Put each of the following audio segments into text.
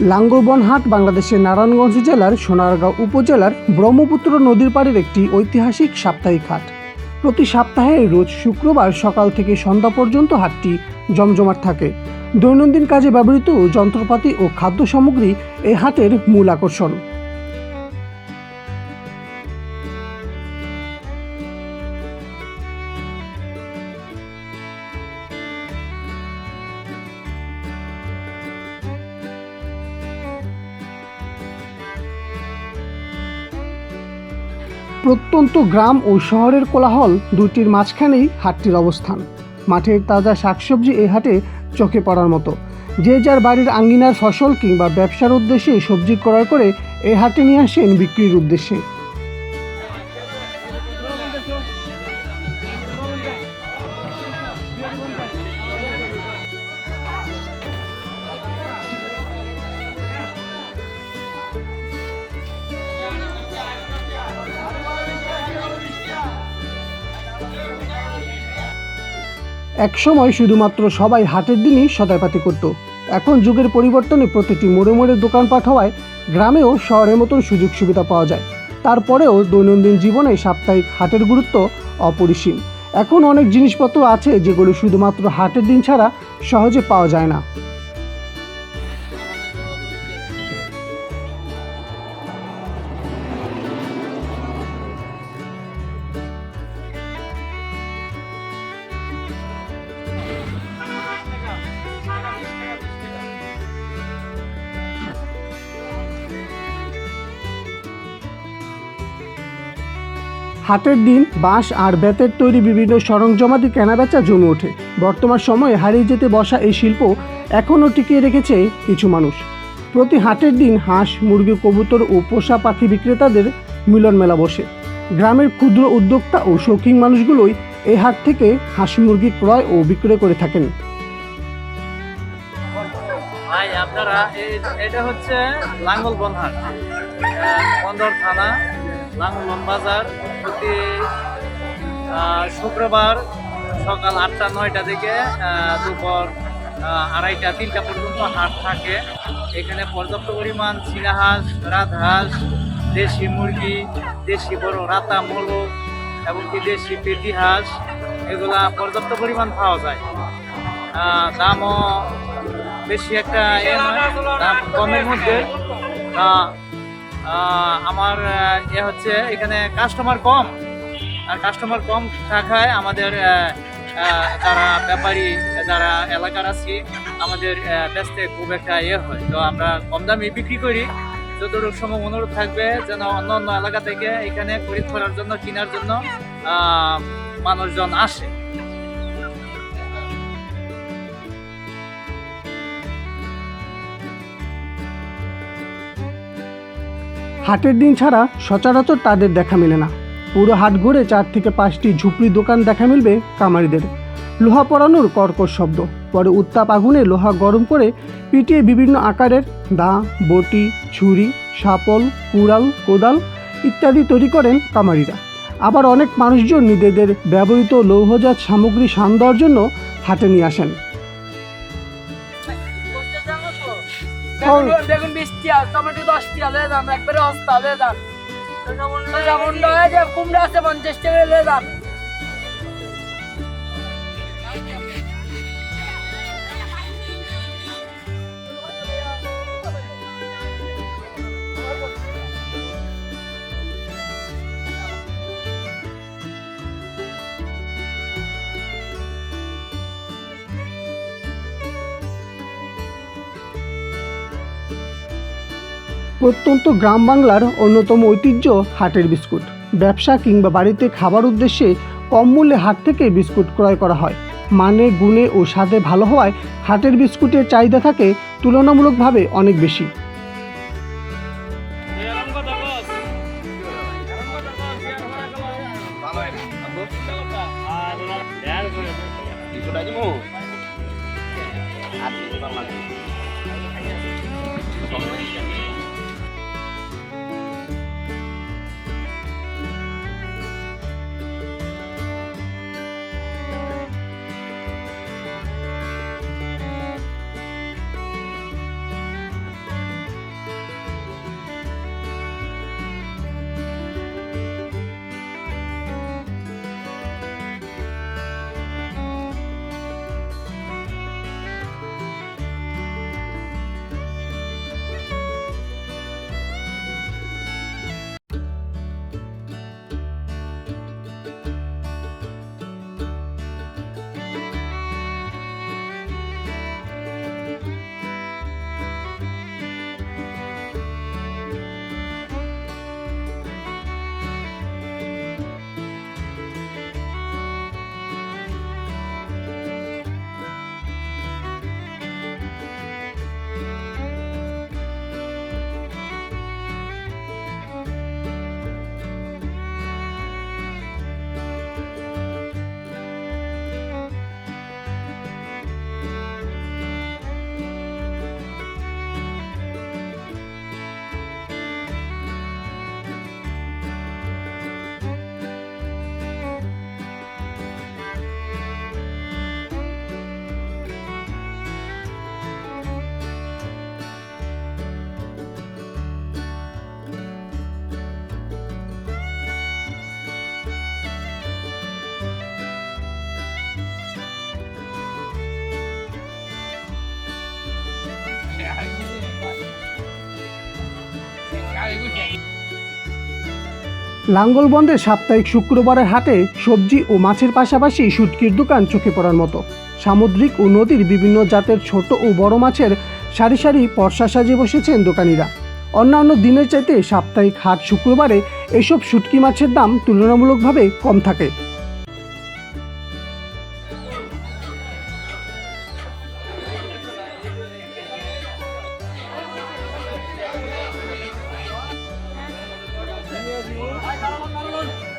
লাঙ্গলবনহাট, বাংলাদেশের নারায়ণগঞ্জ জেলার সোনারগাঁও উপজেলার ব্রহ্মপুত্র নদীর পাড়ের একটি ঐতিহাসিক সাপ্তাহিক হাট। প্রতি সপ্তাহে রোজ শুক্রবার সকাল থেকে সন্ধ্যা পর্যন্ত হাটটি জমজমাট থাকে। দৈনন্দিন কাজে ব্যবহৃত যন্ত্রপাতি ও খাদ্য সামগ্রী এই হাটের মূল আকর্ষণ। প্রত্যন্ত গ্রাম ও শহরের কোলাহল দুটির মাঝখানেই হাটটির অবস্থান। মাঠের তাজা শাকসবজি এ হাটে চোখে পড়ার মতো। যে যার বাড়ির আঙ্গিনার ফসল কিংবা ব্যবসার উদ্দেশ্যে সবজি ক্রয় করে এ হাটে নিয়ে আসেন বিক্রির উদ্দেশ্যে। একসময় শুধুমাত্র সবাই হাটের দিনই সদাইপাতি করত। এখন যুগের পরিবর্তনে প্রতিটি মোড়ে মোড়ে দোকানপাট হওয়ায় গ্রামেও শহরের মতন সুযোগ সুবিধা পাওয়া যায়। তারপরেও দৈনন্দিন জীবনে সাপ্তাহিক হাটের গুরুত্ব অপরিসীম। এখন অনেক জিনিসপত্র আছে যেগুলো শুধুমাত্র হাটের দিন ছাড়া সহজে পাওয়া যায় না। হাটের দিন, বাঁশ আর বেতের তৈরি বিভিন্ন সরঞ্জামাদি কেনাবেচা জমে ওঠে। বর্তমান সময়ে হারিয়ে যেতে বসা এই শিল্প এখনও টিকিয়ে রেখেছে কিছু মানুষ। প্রতি হাটের দিন হাঁস, মুরগি, কবুতর ও পোষা পাখি বিক্রেতাদের মিলন মেলা বসে। গ্রামের ক্ষুদ্র উদ্যোক্তা ও শৌখিন মানুষগুলোই এই হাট থেকে হাঁস, মুরগি ক্রয় ও বিক্রয় করে থাকেন। ভাই, আপনারা এটা হচ্ছে বন্দর থানা লাঙ্গলবন বাজার। প্রতি শুক্রবার সকাল আটটা, নয়টা থেকে দুপুর আড়াইটা, তিনটা পর্যন্ত হাট থাকে। এখানে পর্যাপ্ত পরিমাণ চীনা হাঁস রাজহাঁস, দেশি মুরগি, দেশি বড় রাতা, মোলক, এমনকি দেশি পেটি হাঁস, এগুলা পর্যাপ্ত পরিমাণ পাওয়া যায়। দামও বেশি একটা দাম কমের মধ্যে। আমার এ হচ্ছে এখানে কাস্টমার কম। আর কাস্টমার কম থাকায় আমাদের যারা ব্যাপারী, যারা এলাকার আছি, আমাদের বেচতে খুব একটা ইয়ে হয়। তো আমরা কম দামে বিক্রি করি। যতটুকু সময় অনুরোধ থাকবে যেন অন্য অন্য এলাকা থেকে এখানে খরিদ করার জন্য, কেনার জন্য মানুষজন আসে। হাটের দিন ছাড়া সচরাচর তাদের দেখা মেলে না। পুরো হাট ঘুরে চার থেকে পাঁচটি ঝুপড়ি দোকান দেখা মিলবে কামারিদের। লোহা পরানোর কর্কশ শব্দ, পরে উত্তাপ আগুনে লোহা গরম করে পিটিয়ে বিভিন্ন আকারের দা, বটি, ছুরি শাপল কুড়াল, কোদাল ইত্যাদি তৈরি করেন কামারিরা। আবার অনেক মানুষজন নিজেদের ব্যবহৃত লৌহজাত সামগ্রী শান দেওয়ার জন্য হাটে নিয়ে আসেন। টিয়া টমেটো দশ টিয়া লয়ে যান একবারে সস্তা লয়ে যান। কুমড়া আছে পঞ্চাশ টাকা লয়ে যান। প্রত্যন্ত গ্রাম বাংলার অন্যতম ঐতিহ্য হাটের বিস্কুট। ব্যবসা কিংবা বাড়িতে খাবার উদ্দেশ্যে কম মূল্যে হাট থেকে বিস্কুট ক্রয় করা হয়। মানে গুণে ও স্বাদে ভালো হওয়ায় হাটের বিস্কুটের চাহিদা থাকে তুলনামূলকভাবে অনেক বেশি। লাঙ্গলবন্দের সাপ্তাহিক শুক্রবারের হাটে সবজি ও মাছের পাশাপাশি সুটকির দোকান চোখে পড়ার মতো। সামুদ্রিক ও নদীর বিভিন্ন জাতের ছোট ও বড় মাছের সারি সারি পর্সা সাজিয়ে বসেছেন দোকানিরা। অন্যান্য দিনের চাইতে সাপ্তাহিক হাট শুক্রবারে এসব শুটকি মাছের দাম তুলনামূলকভাবে কম থাকে।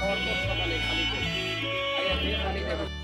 পর সকালে খালি পেট।